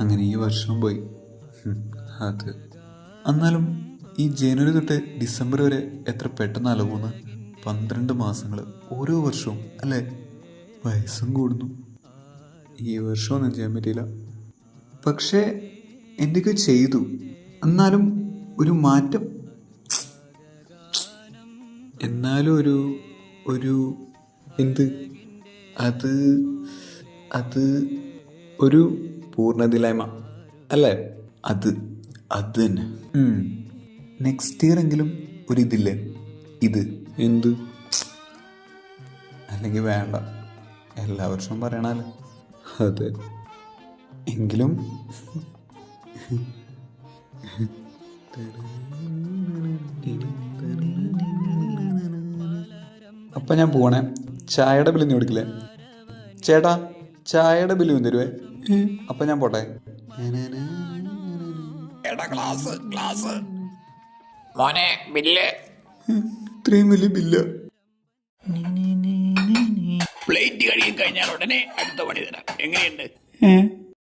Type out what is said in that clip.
അങ്ങനെ ഈ വർഷവും പോയി. അത്. എന്നാലും ഈ ജനുവരി തൊട്ട് ഡിസംബർ വരെ എത്ര പെട്ടെന്ന് അലവുന്ന് പന്ത്രണ്ട് മാസങ്ങൾ ഓരോ വർഷവും അല്ലേ? വയസ്സും കൂടുന്നു. ഈ വർഷമൊന്നും ചെയ്യാൻ പറ്റിയില്ല. പക്ഷേ എന്തൊക്കെ ചെയ്തു. എന്നാലും ഒരു മാറ്റം. എന്നാലും ഒരു ഒരു എന്ത്? അത് അത് ഒരു പൂർണതില്ലായ്മ. അല്ലേ? അത് അത് തന്നെ. നെക്സ്റ്റ് ഇയർ എങ്കിലും ഒരു ഇതില്ലേ? ഇത്. എന്ത്? അല്ലെങ്കിൽ വേണ്ട. എല്ലാ വർഷവും പറയണല്ലോ അതെ. എങ്കിലും. അപ്പം ഞാൻ പോണേ. ചായയുടെ ബില്ല് നീ കൊടുക്കില്ലേ? ചേട്ടാ ചായയുടെ ബില്ല് തരുവേ? അപ്പം ഞാൻ പോട്ടെ. എടാ ക്ലാസ് ക്ലാസ് മോനെ ബില്ല്. ഇത്രയും വലിയ ബില്ല്. പ്ലേറ്റ് കഴുകി കഴിഞ്ഞാൽ ഉടനെ അടുത്ത പണി തരാം. എങ്ങനെയുണ്ട്?